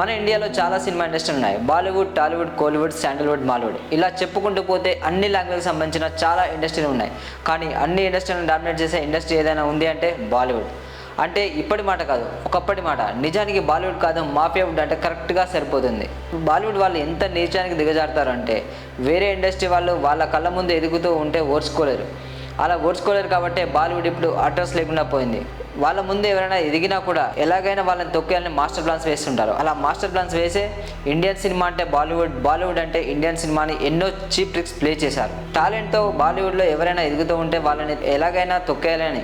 మన ఇండియాలో చాలా సినిమా ఇండస్ట్రీ ఉన్నాయి. Bollywood Tollywood Kollywood Sandalwood Mollywood. ఇలా చెప్పుకుంటూ పోతే అన్ని లాంగ్వేజ్ సంబంధించిన చాలా ఇండస్ట్రీలు ఉన్నాయి. కానీ అన్ని ఇండస్ట్రీలను డామినేట్ చేసే ఇండస్ట్రీ ఏదైనా ఉంది అంటే బాలీవుడ్. అంటే ఇప్పటి మాట కాదు ఒకప్పటి మాట. నిజానికి బాలీవుడ్ కాదు మాఫియా వుడ్ అంటే కరెక్ట్గా సరిపోతుంది. బాలీవుడ్ వాళ్ళు ఎంత నీచానికి దిగజారుతారు అంటే వేరే ఇండస్ట్రీ వాళ్ళు వాళ్ళ కళ్ళ ముందు ఎదుగుతూ ఉంటే ఓర్చుకోలేరు. అలా ఓర్చుకోలేరు కాబట్టి బాలీవుడ్ ఇప్పుడు అడ్రస్ లేకుండా పోయింది. వాళ్ళ ముందు ఎవరైనా ఎదిగినా కూడా ఎలాగైనా వాళ్ళని తొక్కేయాలని మాస్టర్ ప్లాన్స్ వేస్తుంటారు. అలా మాస్టర్ ప్లాన్స్ వేసే ఇండియన్ సినిమా అంటే బాలీవుడ్. బాలీవుడ్ అంటే ఇండియన్ సినిమాని ఎన్నో చీప్ ట్రిక్స్ ప్లే చేశారు. టాలెంట్తో బాలీవుడ్లో ఎవరైనా ఎదుగుతూ ఉంటే వాళ్ళని ఎలాగైనా తొక్కేయాలని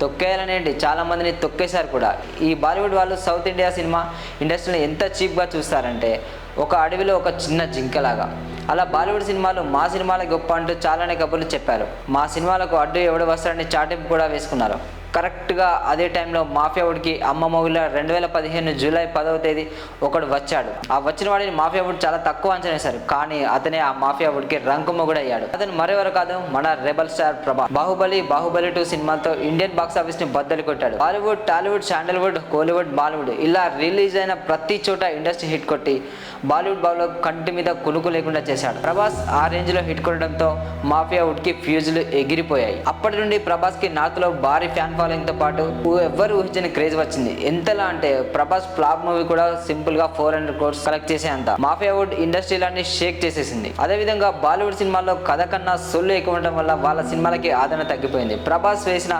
తొక్కేయాలనేంటి చాలా మందిని తొక్కేశారు కూడా. ఈ బాలీవుడ్ వాళ్ళు సౌత్ ఇండియా సినిమా ఇండస్ట్రీని ఎంత చీప్గా చూస్తారంటే ఒక అడవిలో ఒక చిన్న జింకలాగా. అలా బాలీవుడ్ సినిమాలు మా సినిమాల గొప్ప అంటూ చాలానే కబుర్లు చెప్పారు. మా సినిమాలకు అడ్డు ఎవడు వస్తారని చాటింపు కూడా వేసుకున్నారు. కరెక్ట్గా అదే టైంలో మాఫియా వుడ్కి అమ్మ మొగుల రెండు వేల పదిహేను జూలై పదవ తేదీ ఒకడు వచ్చాడు. ఆ వచ్చిన వాడిని మాఫియా వుడ్ చాలా తక్కువ అంచనా వేశారు. కానీ అతనే ఆ మాఫియా వుడ్కి రంకు మొగుడయ్యాడు. అతను మరెవరు కాదు మన rebel star Prabhas. Baahubali Baahubali two సినిమాతో ఇండియన్ బాక్స్ ఆఫీస్ని బద్దలు కొట్టాడు. Bollywood Tollywood Sandalwood Kollywood Bollywood ఇలా రిలీజ్ అయిన ప్రతి చోట ఇండస్ట్రీ హిట్ కొట్టి బాలీవుడ్ బాబులో కంటి మీద కునుకు లేకుండా చేశాడు. ప్రభాస్ ఆ రేంజ్లో హిట్ కొట్టడంతో మాఫియా వుడ్కి ఫ్యూజులు ఎగిరిపోయాయి. అప్పటి నుండి ప్రభాస్కి నార్త్లో భారీ ఫ్యాన్ ఫాలోయింగ్తో పాటు ఎవ్వరు ఊహించని క్రేజ్ వచ్చింది. ఎంతలా అంటే ప్రభాస్ ఫ్లాప్ మూవీ కూడా సింపుల్గా ఫోర్ హండ్రెడ్ కోర్స్ కలెక్ట్ చేసే అంత మాఫియా వుడ్ ఇండస్ట్రీలన్నీ షేక్ చేసేసింది. అదే విధంగా బాలీవుడ్ సినిమాల్లో కథ కన్నా సొల్లు ఎక్కువ ఉండటం వల్ల వాళ్ళ సినిమాలకి ఆదరణ తగ్గిపోయింది. ప్రభాస్ వేసిన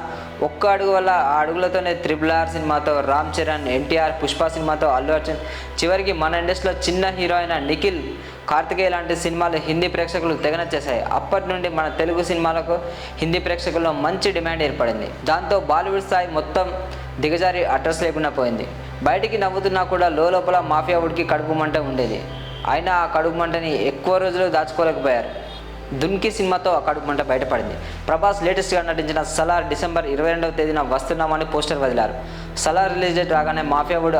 ఒక్క అడుగు వల్ల ఆ అడుగులతోనే త్రిబుల్ ఆర్ సినిమాతో రామ్ చరణ్ ఎన్టీఆర్ పుష్ప సినిమాతో అల్లు అర్జున్ చివరికి మన ఇండస్ట్రీలో చిన్న హీరో అయిన నిఖిల్ కార్తికేయ లాంటి సినిమాలు హిందీ ప్రేక్షకులు తెగనొచ్చేసాయి అప్పటి నుండి మన తెలుగు సినిమాలకు హిందీ ప్రేక్షకుల్లో మంచి డిమాండ్ ఏర్పడింది. దాంతో బాలీవుడ్ స్థాయి మొత్తం దిగజారి అడ్రస్ లేకుండా పోయింది. బయటికి నవ్వుతున్నా కూడా లోపల మాఫియా ఉడికి కడుపు మంట ఉండేది. అయినా ఆ కడుపు మంటని ఎక్కువ రోజులు దాచుకోలేకపోయారు. దున్కి సినిమాతో ఆ కడుపు మంట బయటపడింది. ప్రభాస్ లేటెస్ట్గా నటించిన సలార్ డిసెంబర్ ఇరవై రెండవ తేదీన వస్తున్నామని పోస్టర్ వదిలారు. సలార్ రిలీజ్ డేట్ రాగానే మాఫియా వుడ్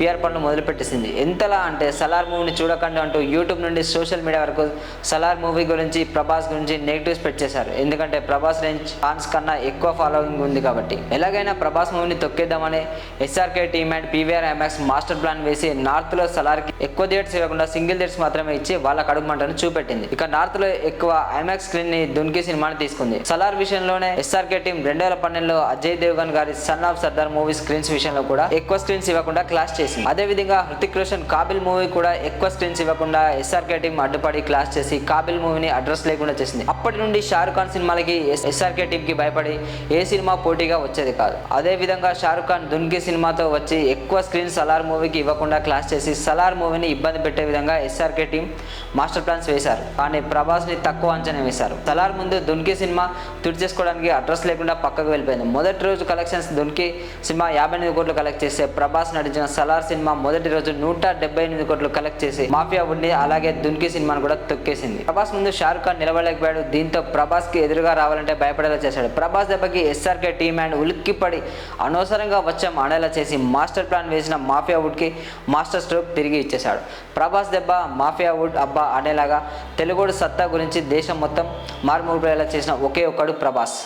పిఆర్ పనులు మొదలుపెట్టేసింది. ఎంతలా అంటే సలార్ మూవీని చూడకండి అంటూ యూట్యూబ్ నుండి సోషల్ మీడియా వరకు సలార్ మూవీ గురించి ప్రభాస్ గురించి నెగిటివ్ పెట్టేశారు చేశారు. ఎందుకంటే ప్రభాస్ రేంజ్ ఫ్యాన్స్ కన్నా ఎక్కువ ఫాలోయింగ్ ఉంది కాబట్టి. ఎలాగైనా ప్రభాస్ మూవీని తొక్కేద్దామని SRK team and PVR IMAX master plan వేసి నార్త్లో సలార్కి ఎక్కువ థియేటర్స్ ఇవ్వకుండా సింగిల్ థియేటర్స్ మాత్రమే ఇచ్చి వాళ్ళ కడుపు మంటను చూపెట్టింది. ఇక నార్త్లో ఎక్కువ ఐమాక్స్ స్క్రీన్ని దున్కి సినిమాని తీసుకుంది. సలార్ విషయంలోనే ఎస్ఆర్కే టీం రెండు వేల పన్నెండులో అజయ్ దేవ్గన్ గారి son of Sardaar movie screens విషయంలో కూడా ఎక్కువ స్క్రీన్స్ ఇవ్వకుండా క్లాస్ చేసింది. అదే విధంగా హృతిక్ రోషన్ కాబిల్ మూవీ కూడా ఎక్కువ స్క్రీన్స్ ఇవ్వకుండా ఎస్ఆర్కే టీం అడ్డుపడి క్లాస్ చేసి కాబిల్ మూవీని అడ్రస్ లేకుండా చేసింది. అప్పటి నుండి షారుఖ్ ఖాన్ సినిమాలకి ఎస్ఆర్కే టీం కి భయపడి ఏ సినిమా పోటీగా వచ్చేది కాదు. అదే విధంగా షారుఖ్ ఖాన్ దున్కి సినిమాతో వచ్చి ఎక్కువ స్క్రీన్ సలార్ మూవీకి ఇవ్వకుండా క్లాస్ చేసి సలార్ మూవీని ఇబ్బంది పెట్టే విధంగా ఎస్ఆర్కే టీం మాస్టర్ ప్లాన్స్ వేశారు. కానీ ప్రభాస్ని తక్కువ అంచనా వేశారు. సలార్ ముందు దున్కి సినిమా తుడిచేసుకోవడానికి అడ్రస్ లేకుండా పక్కకు వెళ్ళిపోయింది. మొదటి రోజు కలెక్షన్స్ దున్కి సినిమా యాభై ఎనిమిది కోట్లు కలెక్ట్ చేస్తే ప్రభాస్ నటించిన సలార్ సినిమా మొదటి రోజు నూట డెబ్బై ఎనిమిది కోట్లు కలెక్ట్ చేసి మాఫియా ఉండి అలాగే దున్కి సినిమాను కూడా తొక్కేసింది. ప్రభాస్ ముందు షారుఖ్ ఖాన్ నిలబడలేకపోయాడు. దీంతో ప్రభాస్కి ఎదురుగా రావాలంటే భయపడేలా చేశాడు. ప్రభాస్ దెబ్బకి ఎస్ఆర్కే టీమ్ అండ్ ఉలిక్కిపడి అనవసరంగా వచ్చాం అనేలా చేసి మాస్టర్ ప్లాన్ వేసిన మాఫియా వుడ్కి మాస్టర్ స్ట్రోక్ తిరిగి ఇచ్చేశాడు. ప్రభాస్ దెబ్బ మాఫియా వుడ్ అబ్బా అనేలాగా తెలుగుడు సత్తా గురించి దేశం మొత్తం మారుమూగిపోయేలా చేసిన ఒకే ఒక్కడు ప్రభాస్.